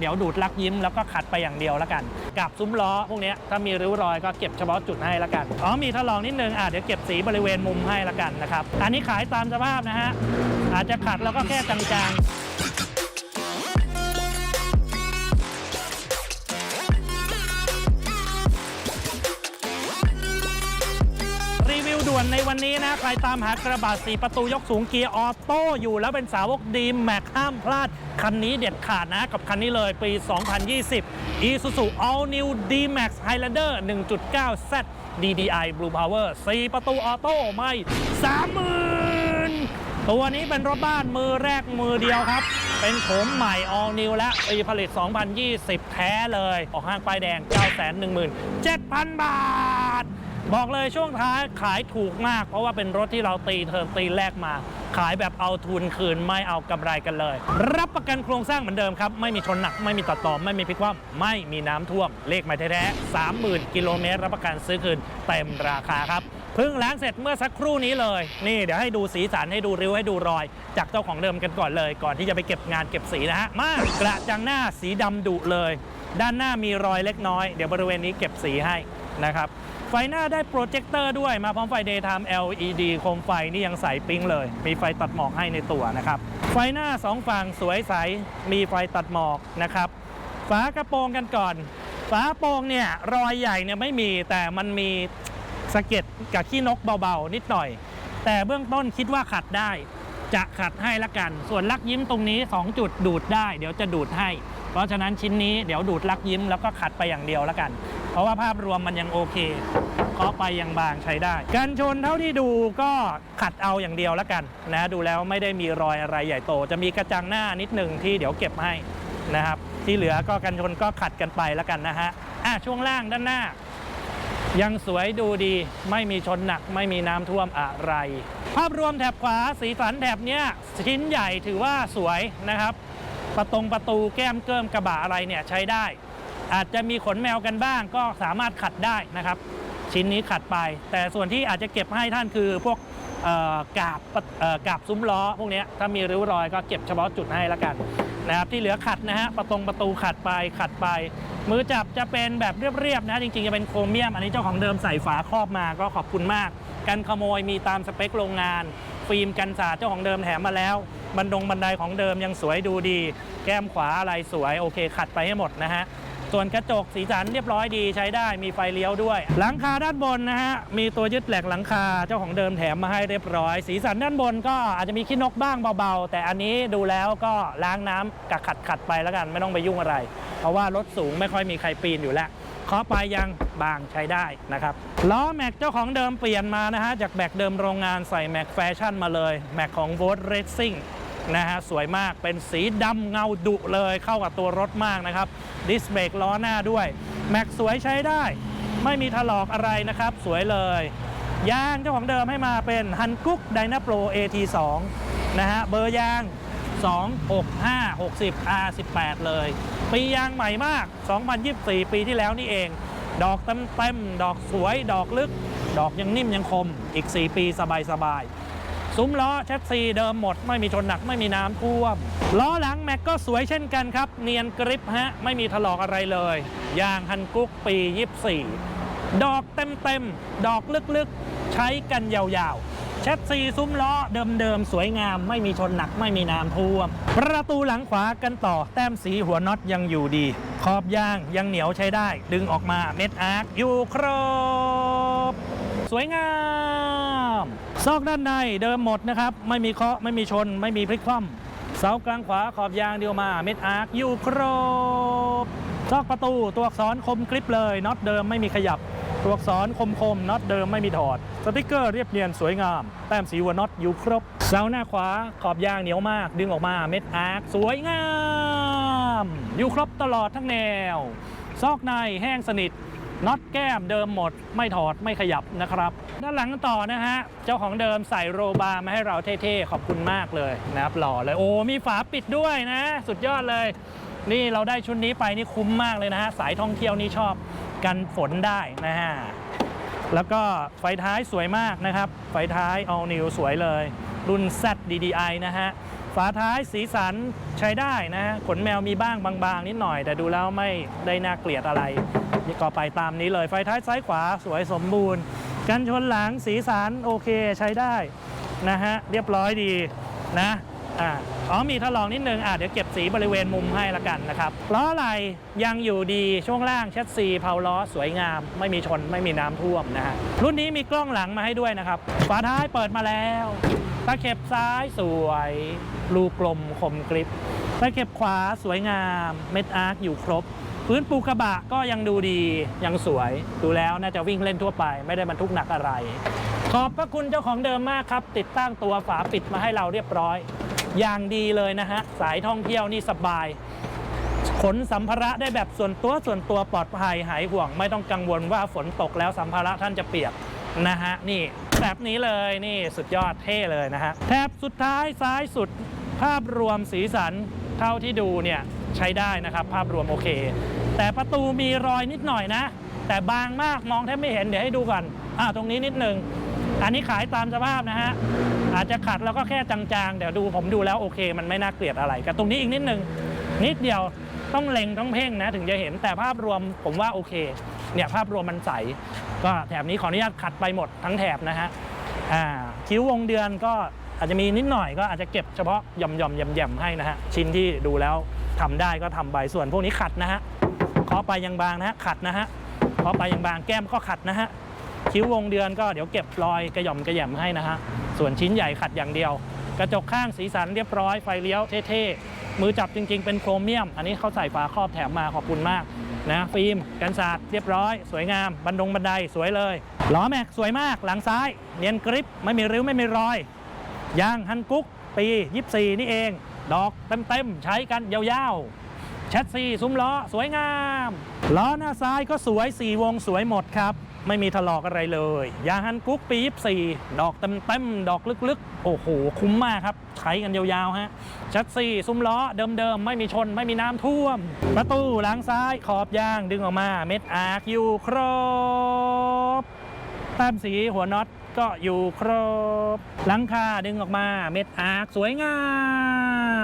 เดี๋ยวดูดลักยิ้มแล้วก็ขัดไปอย่างเดียวแล้วกัน กับซุ้มล้อพวกนี้ถ้ามีริ้วรอยก็เก็บเฉพาะจุดให้แล้วกัน อ๋อมีถลองนิดนึงอะเดี๋ยวเก็บสีบริเวณมุมให้แล้วกันนะครับ อันนี้ขายตามสภาพนะฮะอาจจะขัดแล้วก็แค่จางๆ วนในวันนี้นะใครตามหากระบะสีประตูยกสูงเกียร์ออโต้อยู่แล้วเป็นสาวกดีแม็กห้ามพลาด คันนี้เด็ดขาดนะ กับคันนี้เลยปี 2020 Isuzu All New D-Max Highlander 1.9 Z DDI Blue Power 4 ประตูออโต้ไม่30,000 ตัวนี้เป็นรถบ้านมือแรกมือเดียวครับเป็นโฉมใหม่ All New และปีผลิต 2020 แท้เลย ออกห้างป้ายแดง 917,000 บาท บอกเลยช่วงท้ายขายถูกมาก เพราะว่าเป็นรถที่เราตีเทอมตีแรกมา ขายแบบเอาทุนคืนไม่เอากำไรกันเลย รับประกันโครงสร้างเหมือนเดิมครับ ไม่มีชนหนักไม่มีตัดต่อไม่มีพลิกคว่ำไม่มีน้ำท่วม เลขหมายแท้ๆ30,000 กิโลเมตรรับประกันซื้อคืนเต็มราคาครับเพิ่งล้างเสร็จเมื่อสักครู่นี้เลย นี่เดี๋ยวให้ดูสีสันให้ดูริ้วให้ดูรอย จากเจ้าของเดิมกันก่อนเลย ก่อนที่จะไปเก็บงานเก็บสีนะฮะมากระจังหน้าสีดำดุเลย ด้านหน้ามีรอยเล็กน้อย เดี๋ยวบริเวณนี้เก็บสีให้นะครับ ไฟหน้าได้โปรเจคเตอร์ด้วยมาพร้อมไฟ daytime LED โคมไฟนี่ยังใสปิ๊งเลย มีไฟตัดหมอกให้ในตัวนะครับ ไฟหน้าสองฝั่งสวยใส มีไฟตัดหมอกนะครับ ฝากระโปรงกันก่อน ฝาโปรงเนี่ยรอยใหญ่เนี่ยไม่มีแต่มันมีสะเก็ดกับขี้นกเบาๆ นิดหน่อย แต่เบื้องต้นคิดว่าขัดได้ จะขัดให้ละกัน ส่วนลักยิ้มตรงนี้ 2 จุดดูดได้ เดี๋ยวจะดูดให้ เพราะฉะนั้นชิ้นนี้เดี๋ยวดูดลักยิ้มแล้วก็ขัดไปอย่างเดียวละกัน ราะว่าภาพรวมมันยังโอเคเคาะไปยังบางใช้ได้การชนเท่าที่ดูก็ขัดเอาอย่างเดียวละกันนะดูแล้วไม่ได้มีรอยอะไรใหญ่โต จะมีกระจังหน้านิดหนึ่งที่เดี๋ยวเก็บให้นะครับ ที่เหลือก็กันชนก็ขัดกันไปละกันนะฮะอะช่วงล่างด้านหน้า ยังสวยดูดีไม่มีชนหนักไม่มีน้ำท่วมอะไร ภาพรวมแถบขวาสีสันแถบเนี้ยชิ้นใหญ่ถือว่าสวยนะครับ ประตงประตูแก้มเกิมกระบะอะไรเนี่ยใช้ได้ อาจจะมีขนแมวกันบ้าง ก็สามารถขัดได้นะครับ ชิ้นนี้ขัดไป แต่ส่วนที่อาจจะเก็บให้ท่านคือพวกกาบกาบซุ้มล้อพวกนี้ถ้ามีริ้วรอยก็เก็บเฉพาะจุดให้แล้วกันนะครับที่เหลือขัดนะฮะประตงประตูขัดไปขัดไป มือจับจะเป็นแบบเรียบๆนะจริงๆจะเป็นโครเมียม อันนี้เจ้าของเดิมใส่ฝาครอบมาก็ขอบคุณมาก กันขโมยมีตามสเปคโรงงาน ฟิล์มกันสาดเจ้าของเดิมแถมมาแล้ว บันดงบันไดของเดิมยังสวยดูดี แก้มขวาอะไรสวยโอเค ขัดไปให้หมดนะฮะ ส่วนกระจกสีสันเรียบร้อยดีใช้ได้มีไฟเลี้ยวด้วย หลังคาด้านบนนะฮะมีตัวยึดแหลกหลังคาเจ้าของเดิมแถมมาให้เรียบร้อย สีสันด้านบนก็อาจจะมีขี้นกบ้างเบาๆ แต่อันนี้ดูแล้วก็ล้างน้ำกับขัดขัดไปแล้วกันไม่ต้องไปยุ่งอะไร เพราะว่ารถสูงไม่ค่อยมีใครปีนอยู่แล้วเคาะไปยังบางใช้ได้นะครับล้อแม็กเจ้าของเดิมเปลี่ยนมานะฮะจากแม็กเดิมโรงงานใส่แม็กแฟชั่นมาเลยแม็กของ v o t r a c i n g นะฮะสวยมากเป็นสีดำเงาดุเลยเข้ากับตัวรถมากนะครับ ดิสเบรกล้อหน้าด้วย แม็กสวยใช้ได้ ไม่มีถลอกอะไรนะครับ สวยเลยยางเจ้าของเดิมให้มาเป็นฮันกุ๊กไดนาโปร AT2 นะฮะเบอร์ยาง 265 60 R18 เลย ปียางใหม่มาก 2024 ปีที่แล้วนี่เอง ดอกเต็มๆดอกสวยดอกลึก ดอกยังนิ่มยังคมอีก 4 ปีสบายๆ ซุ้มล้อแชสซีเดิมหมด ไม่มีชนหนักไม่มีน้ำท่วม ล้อหลังแม็กก็สวยเช่นกันครับ เนียนกริปฮะ ไม่มีถลอกอะไรเลย ยางฮันกุ๊กปี 24 ดอกเต็มๆ ดอกลึกๆ ใช้กันยาวๆ แชสซีซุ้มล้อเดิมๆ สวยงาม ไม่มีชนหนักไม่มีน้ำท่วม ประตูหลังขวากันต่อ แต้มสีหัวน็อตยังอยู่ดี ขอบยางยังเหนียวใช้ได้ ดึงออกมาเม็ดอาร์คอยู่ครบ สวยงาม ซอกด้านในเดิมหมดนะครับ ไม่มีเคาะไม่มีชน ไม่มีพลิกคว่ำเสากลางขวาขอบยางเดียวมาเม็ดอาร์คอยู่ครบซอกประตูตัวอักษรคมกริบเลยน็อตเดิมไม่มีขยับ ตัวอักษรคมคมน็อตเดิมไม่มีถอด สติกเกอร์เรียบเนียนสวยงาม แต้มสีหัวน็อตอยู่ครบเสาหน้าขวาขอบยางเหนียวมาก ดึงออกมาเม็ดอาร์คสวยงาม อยู่ครบตลอดทั้งแนว ซอกในแห้งสนิท น็อตแก้มเดิมหมด ไม่ถอดไม่ขยับนะครับ ด้านหลังต่อนะฮะ เจ้าของเดิมใส่โรบาร์มาให้เราเท่ๆ ขอบคุณมากเลยนะครับหล่อเลยโอ้มีฝาปิดด้วยนะ สุดยอดเลย นี่เราได้ชุดนี้ไปนี่คุ้มมากเลยนะฮะ สายท่องเที่ยวนี่ชอบกันฝนได้นะฮะแล้วก็ไฟท้ายสวยมากนะครับ ไฟท้าย all new สวยเลย รุ่น Z DDI นะฮะ ฝาท้ายสีสันใช้ได้นะฮะ ขนแมวมีบ้างบางๆ นิดหน่อย แต่ดูแล้วไม่ได้น่าเกลียดอะไร นี่ก็ไปตามนี้เลยไฟท้ายซ้ายขวาสวยสมบูรณ์ กันชนหลังสีสันโอเคใช้ได้นะฮะเรียบร้อยดีนะอ่าอ๋อมีถลอกนิดนึงอะเดี๋ยวเก็บสีบริเวณมุมให้ละกันนะครับล้ออะไรยังอยู่ดีช่วงล่างแชสซีเพาล้อสวยงาม ไม่มีชนไม่มีน้ำท่วมนะฮะรุ่นนี้มีกล้องหลังมาให้ด้วยนะครับฝาท้ายเปิดมาแล้วตะเข็บซ้ายสวยรูกลมคมกริบตะเข็บขวาสวยงาม เม็ดอาร์คอยู่ครบ พื้นปูกระบะก็ยังดูดียังสวย ดูแล้วน่าจะวิ่งเล่นทั่วไป ไม่ได้บรรทุกหนักอะไร ขอบพระคุณเจ้าของเดิมมากครับ ติดตั้งตัวฝาปิดมาให้เราเรียบร้อย อย่างดีเลยนะฮะ สายท่องเที่ยวนี่สบาย ขนสัมภาระได้แบบส่วนตัวส่วนตัวปลอดภัยหายห่วง ไม่ต้องกังวลว่าฝนตกแล้วสัมภาระท่านจะเปียกนะฮะนี่แบบนี้เลยนี่สุดยอดเท่เลยนะฮะแถบสุดท้ายซ้ายสุดภาพรวมสีสันเท่าที่ดูเนี่ยใช้ได้นะครับ ภาพรวมโอเค แต่ประตูมีรอยนิดหน่อยนะ แต่บางมากมองแทบไม่เห็นเดี๋ยวให้ดูก่อนอ่าตรงนี้นิดหนึ่งอันนี้ขายตามสภาพนะฮะอาจจะขัดแล้วก็แค่จางๆ เดี๋ยวดูผมดูแล้วโอเค มันไม่น่าเกลียดอะไรกับตรงนี้อีกนิดหนึ่งนิดเดียวต้องเล็งต้องเพ่งนะถึงจะเห็นแต่ภาพรวมผมว่าโอเคเนี่ยภาพรวมมันใส ก็แถบนี้ขออนุญาตขัดไปหมดทั้งแถบนะฮะอ่าคิ้ววงเดือนก็อาจจะมีนิดหน่อยก็อาจจะเก็บเฉพาะย่อมหย่อมๆแยมๆให้นะฮะชิ้นที่ดูแล้วทำได้ก็ทำไปส่วนพวกนี้ขัดนะฮะ เคาะไปยังบางนะฮะขัดนะฮะเคาะไปยังบางแก้มก็ขัดนะฮะคิ้ววงเดือนก็เดี๋ยวเก็บรอยกระหย่อมกระแย่มให้นะฮะส่วนชิ้นใหญ่ขัดอย่างเดียว กระจกข้างสีสันเรียบร้อยไฟเลี้ยวเท่ๆมือจับจริง ๆ เป็นโครเมียม อันนี้เขาใส่ฝาครอบแถมมาขอบคุณมากนะฟิล์มกันศาสตร์เรียบร้อย สวยงามบันดงบันไดสวยเลยล้อแม็กสวยมากหลังซ้ายเนียนกริปไม่มีริ้วไม่มีรอยยางฮันกุ๊กปี 24 นี่เอง ดอกเต็มๆใช้กันยาวๆ แชสซีซุ้มล้อสวยงาม ล้อหน้าซ้ายก็สวย 4 วงสวยหมดครับ ไม่มีถลอกอะไรเลย ยางฮันกุ๊กปี24ดอกเต็มๆดอกลึกๆ โอ้โห คุ้มมากครับ ใช้กันยาวๆ ฮะแชสซีซุ้มล้อเดิมๆ ไม่มีชนไม่มีน้ำท่วม ประตูหลังซ้ายขอบยางดึงออกมาเม็ดอาร์คอยู่ครบแต้มสีหัวน็อตก็อยู่ครบหลังคาดึงออกมาเม็ดอาร์คสวยงา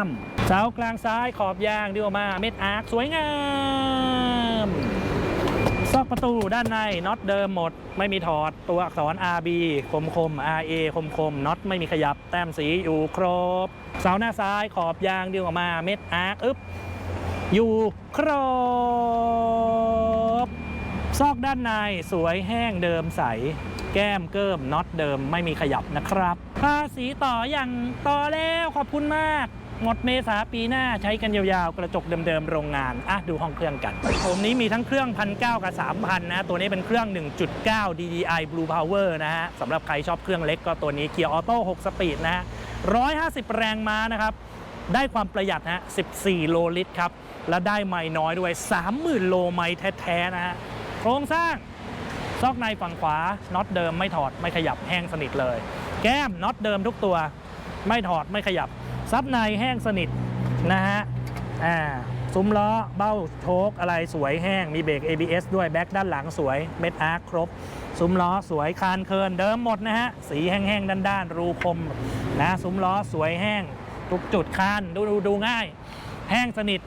ม เสากลางซ้ายขอบยางดึงออกมาเม็ดอาร์คสวยงาม ซอกประตูด้านในน็อตเดิมหมด ไม่มีถอดตัวอักษร RB คมคม RA คมคมน็อตไม่มีขยับแต้มสีอยู่ครบ เสาหน้าซ้ายขอบยางดึงออกมาเม็ดอาร์คอึ๊บอยู่ครบ ซอกด้านในสวยแห้งเดิมใส แก้มเกิมน็อตเดิมไม่มีขยับนะครับภาษีต่ออย่างต่อแล้วขอบคุณมาก หมดเมษาปีหน้าใช้กันยาวๆ กระจกเดิมๆ โรงงาน อะ ดูห้องเครื่องกันผมนี้มีทั้งเครื่อง 1,900 กับ 3,000 นะ ตัวนี้เป็นเครื่อง 1.9 DDI Blue Power นะฮะสำหรับใครชอบเครื่องเล็กก็ตัวนี้เกียร์ออโต้6สปีดนะฮะ150 แรงม้านะครับ ได้ความประหยัดนะฮะ 14 โลลิตรครับ และได้ไม้น้อยด้วย 30,000 โลไม้แท้ๆ นะฮะ โครงสร้างซอกในฝั่งขวาน็อตเดิมไม่ถอดไม่ขยับแห้งสนิทเลย แก้มน็อตเดิมทุกตัว ไม่ถอดไม่ขยับ ซับในแห้งสนิทนะฮะอ่าซุ้มล้อเบ้าโชคอะไรสวยแห้งมีเบรก ABS ด้วยแบ็คด้านหลังสวยเม็ดอาร์คครบ ซุ้มล้อสวยคานเคินเดิมหมดนะฮะ สีแห้งๆ ด้านๆ รูคมนะซุ้มล้อสวยแห้ง ทุกจุดคานดูดูดูง่าย แห้งสนิท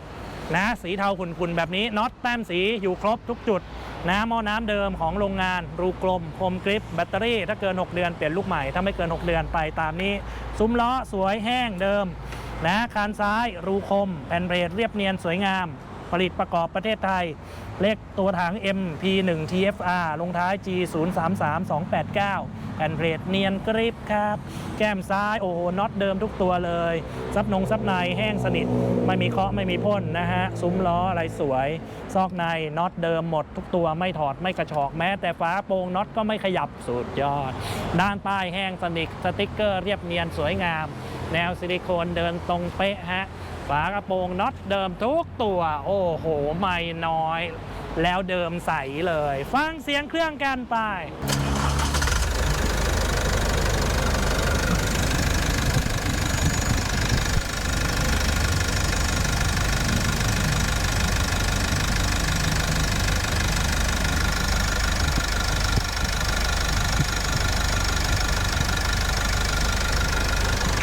นะสีเทาขุ่นๆ แบบนี้น็อตแต้มสีอยู่ครบทุกจุด นะหม้อน้ำเดิมของโรงงาน รูกลมคมกริปแบตเตอรี่ ถ้าเกิน 6 เดือนเปลี่ยนลูกใหม่ ถ้าไม่เกิน 6 เดือนไปตามนี้ ซุ้มล้อสวยแห้งเดิม นะคานซ้าย รูคม แผ่นเบรดเรียบเนียนสวยงาม ผลิตประกอบประเทศไทย เลขตัวถัง MP1 TFR ลงท้าย G033289 แผ่นเบรดเนียนกริปครับ แก้มซ้ายโอ้โหน็อตเดิมทุกตัวเลย ซับนงซับในแห้งสนิท ไม่มีเคาะไม่มีพ่นนะฮะ ซุ้มล้ออะไรสวย ซอกในน็อตเดิมหมดทุกตัวไม่ถอดไม่กระชอกแม้ แต่ฝาโปรงน็อตก็ไม่ขยับสุดยอด ด้านใต้แห้งสนิทสติกเกอร์เรียบเนียนสวยงาม แนวซิลิโคนเดินตรงเป๊ะฮะ ฝากระโปรงน็อตเดิมทุกตัว โอ้โห ไม่น้อย แล้วเดิมใสเลย ฟังเสียงเครื่องกันไป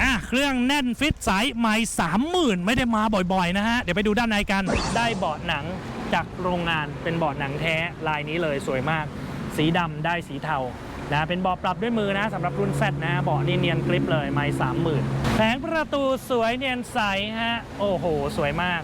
อะเครื่อ งรื่องแน่นฟิตใสใหม่30,000ไม่ได้มาบ่อยๆนะฮะ เดี๋ยวไปดูด้านในกัน ได้เบาะหนังจากโรงงานเป็นเบาะหนังแท้ลายนี้เลยสวยมาก สีดำได้สีเทานะเป็นเบาะปรับด้วยมือนะสำหรับรุ่นแซดนะเบาะนี่เนียนกริปเลยไม่สามหมื่นแผงประตูสวยเนียนใสฮะโอ้โห สวยมาก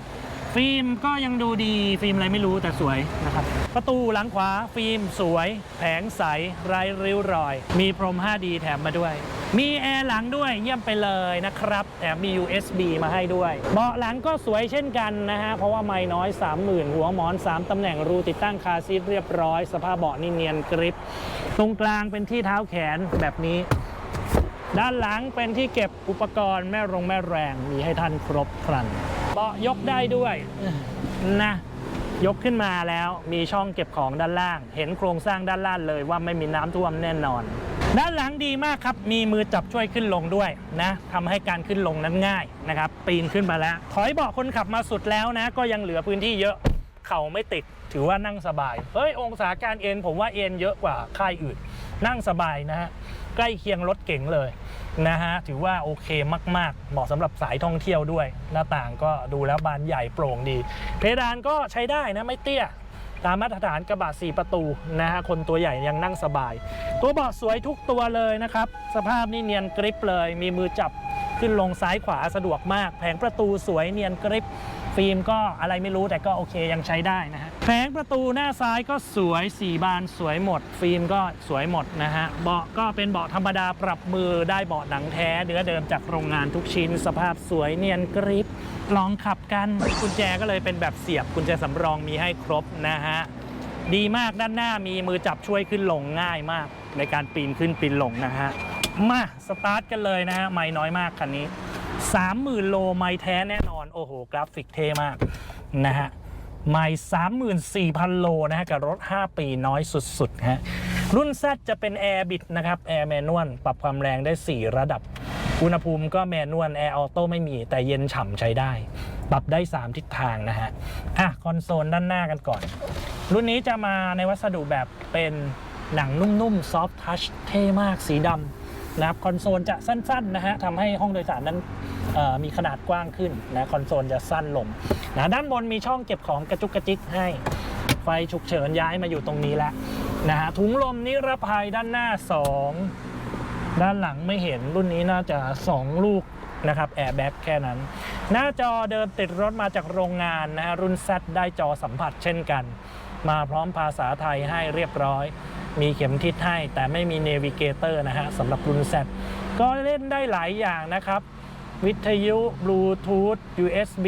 ฟิล์มก็ยังดูดีฟิล์มอะไรไม่รู้แต่สวยนะครับ ประตูหลังขวาฟิล์มสวย แผงใสไร้ริ้วรอย มีพรม 5D แถมมาด้วย มีแอร์หลังด้วยเยี่ยมไปเลยนะครับ แถมมี USB มาให้ด้วย เบาะหลังก็สวยเช่นกันนะฮะ เพราะว่าไม่น้อย 30,000 หัวหมอน 3 ตำแหน่งรูติดตั้งคาซีทเรียบร้อย สภาพเบาะนี่เนียนกริปตรงกลางเป็นที่เท้าแขนแบบนี้ด้านหลังเป็นที่เก็บอุปกรณ์แม่รงแม่แรงมีให้ท่านครบครันเบาะยกได้ด้วยนะ ยกขึ้นมาแล้วมีช่องเก็บของด้านล่าง เห็นโครงสร้างด้านล่างเลยว่าไม่มีน้ำท่วมแน่นอน ด้านหลังดีมากครับ มีมือจับช่วยขึ้นลงด้วยนะทำให้การขึ้นลงนั้นง่ายนะครับ ปีนขึ้นมาแล้ว ถอยเบาะคนขับมาสุดแล้วนะ ก็ยังเหลือพื้นที่เยอะ เข่าไม่ติด ถือว่านั่งสบาย เฮ้ย องศาการเอ็นผมว่าเอ็นเยอะกว่าค่ายอื่น นั่งสบายนะฮะ ใกล้เคียงรถเก๋งเลย นะฮะถือว่าโอเคมาก ๆ เหมาะสำหรับสายท่องเที่ยวด้วย หน้าต่างก็ดูแล้วบานใหญ่โปร่งดี เพดานก็ใช้ได้นะไม่เตี้ย ตามมาตรฐานกระบะ 4 ประตูนะฮะคนตัวใหญ่ยังนั่งสบาย ตัวเบาะสวยทุกตัวเลยนะครับ สภาพนี่เนียนกริปเลย มีมือจับขึ้นลงซ้ายขวาสะดวกมาก แผงประตูสวยเนียนกริป ฟิล์มก็อะไรไม่รู้แต่ก็โอเคยังใช้ได้นะฮะแผงประตูหน้าซ้ายก็สวย4บานสวยหมด ฟิล์มก็สวยหมดนะฮะเบาะก็เป็นเบาะธรรมดาปรับมือได้เบาะหนังแท้เนื้อเดิมจากโรงงานทุกชิ้น สภาพสวยเนียนกริปลองขับกันกุญแจก็เลยเป็นแบบเสียบกุญแจสำรองมีให้ครบนะฮะดีมากด้านหน้ามีมือจับช่วยขึ้นลงง่ายมาก ในการปีนขึ้นปีนลงนะฮะมาสตาร์ทกันเลยนะฮะไม่น้อยมากคันนี้ 30,000 โลไม่แท้แน่นอน โอ้โห กราฟิกเท่มากนะฮะไม่34,000 โลนะฮะ กับรถ 5 ปีน้อยสุดๆฮะ รุ่น Z จะเป็นแอร์บิดนะครับแอร์แมนนวลปรับความแรงได้ 4 ระดับ อุณหภูมิก็แมนนวลแอร์ออโต้ไม่มี แต่เย็นฉ่ำใช้ได้ ปรับได้ 3 ทิศทางนะฮะ อะ คอนโซลด้านหน้ากันก่อน รุ่นนี้จะมาในวัสดุแบบเป็นหนังนุ่มๆซอฟทัชเท่มากสีดำ นะครับคอนโซลจะสั้นๆนะฮะทำให้ห้องโดยสารนั้นมีขนาดกว้างขึ้นนะคอนโซลจะสั้นลงนะด้านบนมีช่องเก็บของกระจุกกระจิกให้ ไฟฉุกเฉินย้ายมาอยู่ตรงนี้แล้วนะฮะถุงลมนิรภัยด้านหน้า 2 ด้านหลังไม่เห็นรุ่นนี้น่าจะ 2 ลูกนะครับแอร์แบ็กแค่นั้น หน้าจอเดิมติดรถมาจากโรงงานนะฮะรุ่น Z ได้จอสัมผัสเช่นกัน มาพร้อมภาษาไทยให้เรียบร้อย มีเข็มทิศให้ แต่ไม่มีเนวิเกเตอร์นะฮะสำหรับรุ่น Z ก็เล่นได้หลายอย่างนะครับ วิทยุบลูทูธ USB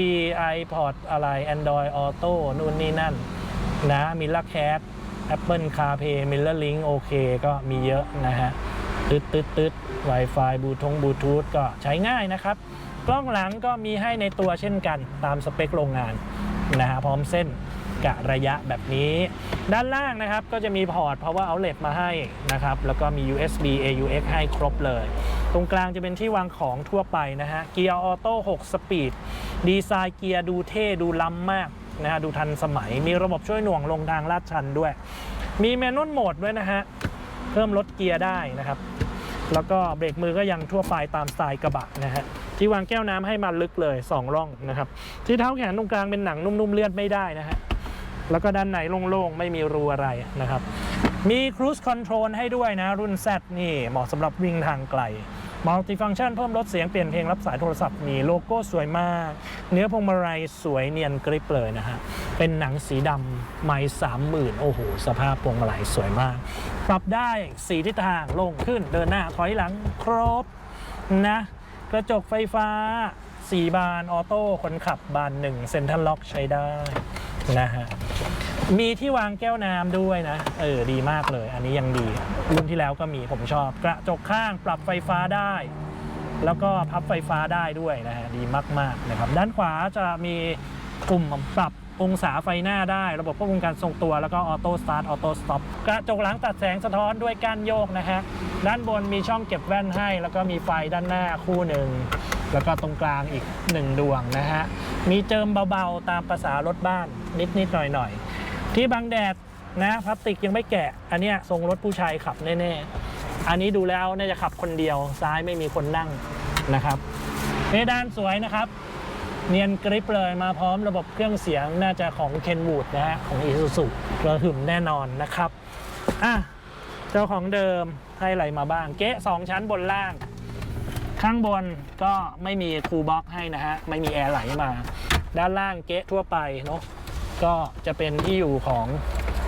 iPod อะไร Android Auto นู่นนี่นั่นนะมีลักแคส Apple CarPlay Mirror Link โอเคก็มีเยอะนะฮะตึดตึดตึด Wi-Fi บลูทงบลูทูธก็ใช้ง่ายนะครับ กล้องหลังก็มีให้ในตัวเช่นกันตามสเปคโรงงานนะฮะพร้อมเส้น กะระยะแบบนี้ ด้านล่างนะครับก็จะมีพอร์ต power outlet มาให้นะครับ แล้วก็มี USB AUX ให้ครบเลย ตรงกลางจะเป็นที่วางของทั่วไปนะฮะ เกียร์ออโต้6สปีด ดีไซน์เกียร์ดูเท่ดูล้ำมากนะฮะ ดูทันสมัย มีระบบช่วยหน่วงลงทางลาดชันด้วย มีแมนนวลโหมดด้วยนะฮะ เพิ่มลดเกียร์ได้นะครับ แล้วก็เบรกมือก็ยังทั่วไปตามสไตล์กระบะนะฮะที่วางแก้วน้ำให้มาลึกเลย 2 ร่องนะครับ ที่เท้าแขนตรงกลางเป็นหนังนุ่มๆเลือนไม่ได้นะฮะ แล้วก็ด้านในโล่งๆ ไม่มีรูอะไรนะครับ มี Cruise Control ให้ด้วยนะ รุ่น Z นี่เหมาะสำหรับวิ่งทางไกล Multifunction เพิ่มลดเสียงเปลี่ยนเพลงรับสายโทรศัพท์มีโลโก้สวยมาก เนื้อพวงมาลัยสวยเนียนกริบเลยนะฮะ เป็นหนังสีดำไม่สามหมื่นโอ้โห สภาพพวงมาลัยสวยมาก ปรับได้สีทิศทางลงขึ้นเดินหน้าถอยหลังครบนะ กระจกไฟฟ้า 4 บานออโต้คนขับบานหนึ่งเซ็นทรัลล็อกใช้ได้ นะฮะมีที่วางแก้วน้ำด้วยนะ เออ ดีมากเลย อันนี้ยังดี รุ่นที่แล้วก็มีผมชอบ กระจกข้างปรับไฟฟ้าได้ แล้วก็พับไฟฟ้าได้ด้วยนะฮะ ดีมากๆนะครับ ด้านขวาจะมีปุ่มปรับองศาไฟหน้าได้ ระบบควบคุมการทรงตัว แล้วก็ออโต้สตาร์ท ออโต้สต็อป กระจกหลังตัดแสงสะท้อนด้วยก้านโยกนะฮะ ด้านบนมีช่องเก็บแว่นให้ แล้วก็มีไฟด้านหน้าคู่หนึ่ง แล้วก็ตรงกลางอีกหนึ่งดวงนะฮะ มีเจิมเบาๆตามภาษารถบ้าน นิดๆหน่อยๆที่บังแดดนะพลาสติกยังไม่แกะ อันนี้ทรงรถผู้ชายขับแน่ๆ อันนี้ดูแล้วน่าจะขับคนเดียวซ้ายไม่มีคนนั่งนะครับเพดานสวยนะครับ เนียนกริปเลยมาพร้อมระบบเครื่องเสียงน่าจะของ Kenwood นะฮะของ Isuzu กระหึ่มแน่นอนนะครับอะเจ้าของเดิมให้อะไรมาบ้าง เก๊ะ2ชั้นบนล่าง ข้างบนก็ไม่มีคูลบ็อกให้นะฮะไม่มีแอร์ไหลมา ด้านล่างเก๊ะทั่วไปเนาะ ก็จะเป็นที่อยู่ของ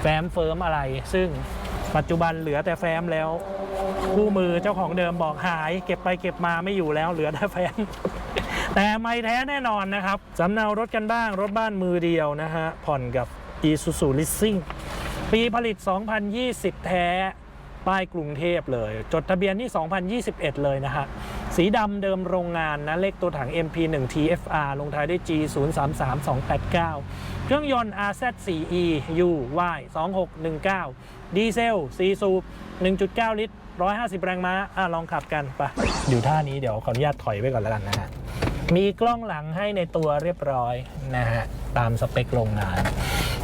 แฟ้มเฟิร์มอะไร ซึ่งปัจจุบันเหลือแต่แฟ้มแล้ว คู่มือเจ้าของเดิมบอกหาย เก็บไปเก็บมาไม่อยู่แล้วเหลือแต่แฟ้มแต่ไม่แท้แน่นอนนะครับสำเนารถกันบ้างรถบ้านมือเดียวนะฮะ ผ่อนกับ Isuzu Leasing ปีผลิต 2020 แท้ ป้ายกรุงเทพเลย จดทะเบียนที่ 2021 เลยนะฮะ สีดำเดิมโรงงานนะ เลขตัวถัง MP1 TFR ลงท้ายด้วย G 0 3 3 2 8 9 เครื่องยนต์ RZ4E UY 2619 ดีเซล 4 สูบ 1.9 ลิตร 150 แรงม้าอะลองขับกันไปอยู่ท่านี้เดี๋ยวขออนุญาตถอยไว้ก่อนแล้วกันนะฮะ มีกล้องหลังให้ในตัวเรียบร้อยนะฮะ ตามสเปคโรงงาน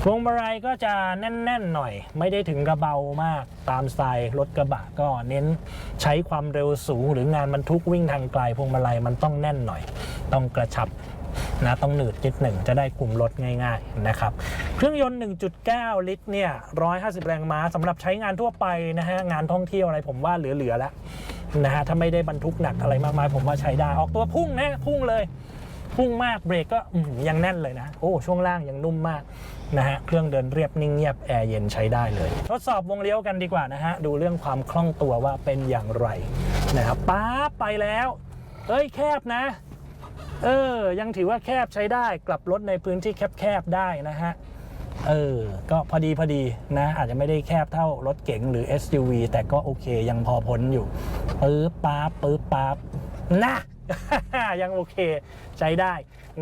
พวงมาลัยก็จะแน่น ๆ หน่อย ไม่ได้ถึงกระเบามากตามสไตล์รถกระบะก็เน้นใช้ความเร็วสูงหรืองานบรรทุกวิ่งทางไกลพวงมาลัยมันต้องแน่นหน่อย ต้องกระชับ นะต้องหนืดนิดหนึ่งจะได้คุมรถง่ายๆนะครับเครื่องยนต์ 1.9 ลิตรเนี่ย150 แรงม้าสำหรับใช้งานทั่วไปนะฮะงานท่องเที่ยวอะไรผมว่าเหลือๆแล้วนะฮะถ้าไม่ได้บรรทุกหนักอะไรมากมาย ผมว่าใช้ได้ออกตัวพุ่งนะพุ่งเลยพุ่งมากเบรกก็ยังแน่นเลยนะ โอ้ช่วงล่างยังนุ่มมากนะฮะเครื่องเดินเรียบนิ่งเงียบแอร์เย็นใช้ได้เลย ทดสอบวงเลี้ยวกันดีกว่านะฮะ ดูเรื่องความคล่องตัวว่าเป็นอย่างไรนะครับป๊าไปแล้วเอ้ยแคบนะ เออ ยังถือว่าแคบใช้ได้กลับรถในพื้นที่แคบๆได้นะฮะ เออ ก็พอดีพอดีนะ อาจจะไม่ได้แคบเท่ารถเก๋งหรือ SUV แต่ก็โอเคยังพอพ้นอยู่ปื๊บป๊าบปื๊บป๊าบนะยังโอเคใช้ได้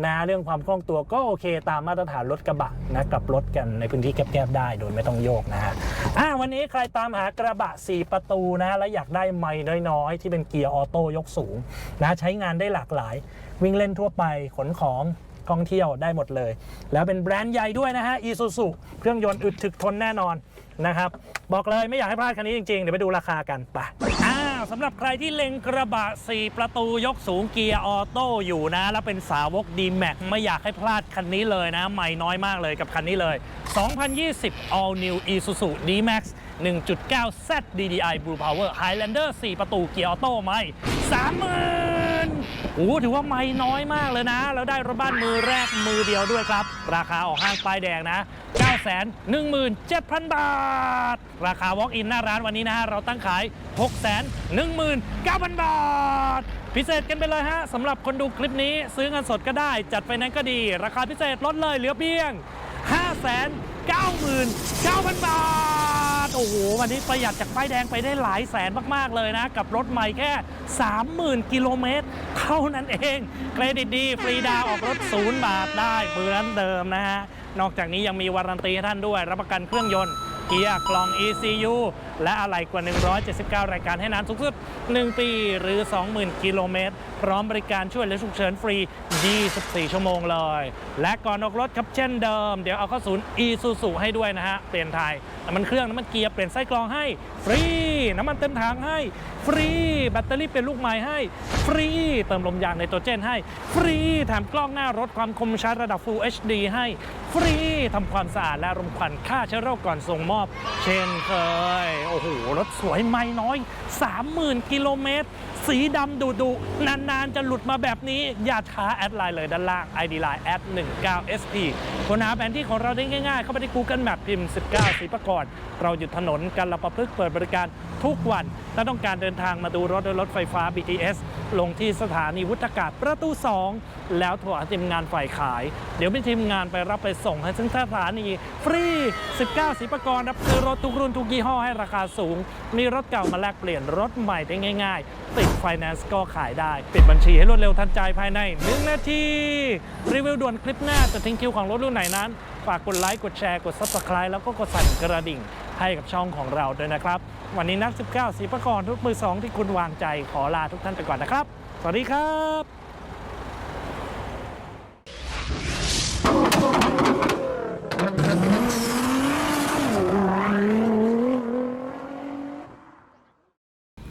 นะเรื่องความคล่องตัวก็โอเคตามมาตรฐานรถกระบะนะกลับรถกันในพื้นที่แคบๆได้โดยไม่ต้องโยกนะฮะอะวันนี้ใครตามหากระบะ 4 ประตูนะแล้วอยากได้ไม่น้อยๆ ที่เป็นเกียร์ออโต้ยกสูงนะใช้งานได้หลากหลาย วิ่งเล่นทั่วไปขนของท่องเที่ยวได้หมดเลย แล้วเป็นแบรนด์ใหญ่ด้วยนะฮะ Isuzu เครื่องยนต์อึดถึกทนแน่นอนนะครับ บอกเลยไม่อยากให้พลาดคันนี้จริงๆ เดี๋ยวไปดูราคากันไปอ่า สำหรับใครที่เล็งกระบะ 4 ประตูยกสูงเกียร์ออโต้อยู่นะ แล้วเป็นสาวก d m a x ไม่อยากให้พลาดคันนี้เลยนะ ใหม่น้อยมากเลยกับคันนี้เลย 2020 All New Isuzu D-Max 1.9 Z DDI Blue Power Highlander 4 ประตูเกียร์ออโต้ไม่30,000 โอ้ถือว่าไม่น้อยมากเลยนะ แล้วได้รถบ้านมือแรกมือเดียวด้วยครับ ราคาออกห้างป้ายแดงนะ 917,000 บาท ราคา Walk in หน้าร้านวันนี้นะฮะ เราตั้งขาย619,000 บาท พิเศษกันไปเลยฮะสำหรับคนดูคลิปนี้ซื้อเงินสดก็ได้ จัดไฟแนนซ์ก็ดี ราคาพิเศษลดเลยเหลือเพียง 599,000 บาท โอ้โห วันนี้ประหยัดจากป้ายแดงไปได้หลายแสนมาก ๆ เลยนะ กับรถใหม่แค่ 30,000 กิโลเมตร เท่านั้นเอง เครดิตดี ฟรีดาวออกรถศูนย์บาทได้เหมือนเดิมนะฮะ นอกจากนี้ยังมีวารันตีให้ท่านด้วย รับประกันเครื่องยนต์ เกียร์กล่อง ECU และอะไหล่กว่า 179 รายการให้นานสูงสุด 1 ปี หรือ 20,000 กิโลเมตร พร้อมบริการช่วยเหลือฉุกเฉินฟรี 24 ชั่วโมงเลย และก่อนออกรถครับเช่นเดิม เดี๋ยวเอาเข้าศูนย์ Isuzu ให้ด้วยนะฮะ เปลี่ยนไทยน้ำมันเครื่องน้ำมันเกียร์เปลี่ยนไส้กรองให้ฟรี น้ำมันเต็มถังให้ ฟรี แบตเตอรี่เป็นลูกไม้ให้ ฟรี เติมลมยางในตัวเจนให้ ฟรีแถมกล้องหน้ารถความคมชัดระดับ Full HD ให้ ฟรีทำความสะอาดและรมควันฆ่าเชื้อโรคก่อนส่งมอบ เช่นเคย โอ้โห รถสวยไม่น้อย 30,000 กิโลเมตร สีดำดุดุนาน ๆ จะหลุดมาแบบนี้ อย่าท้าแอดไลน์เลยด้านล่าง ID Line แอด19 SP ค้นหาแผนที่ของเราได้ง่ายๆ เข้าไปที่ Google Map พิมพ์ 19สีประกรเราหยุดถนนกันละประพฤกเปิดบริการทุกวัน ถ้าต้องการเดินทางมาดูรถโดยรถไฟฟ้า BTS ลงที่สถานีวุฒากาศประตู 2 แล้วโทรหาทีมงานฝ่ายขาย เดี๋ยวมีทีมงานไปรับไปส่งให้ถึงสถานี ฟรี 19สีประกรรับซื้อรถทุกรุ่นทุกยี่ห้อให้ราคาสูง มีรถเก่ามาแลกเปลี่ยนรถใหม่ได้ง่าย ๆ ติดไฟแนนซ์ก็ขายได้ ปิดบัญชีให้รวดเร็วทันใจภายใน 1 นาที รีวิวด่วนคลิปหน้าจะทิ้งคิวของรถรุ่นไหนนั้น ฝากกดไลค์กดแชร์กด subscribe แล้วก็กดสั่นกระดิ่งให้กับช่องของเราด้วยนะครับ วันนี้นัก 19สีประกรทุกมือสองที่คุณวางใจขอลาทุกท่านไปก่อนนะครับ สวัสดีครับ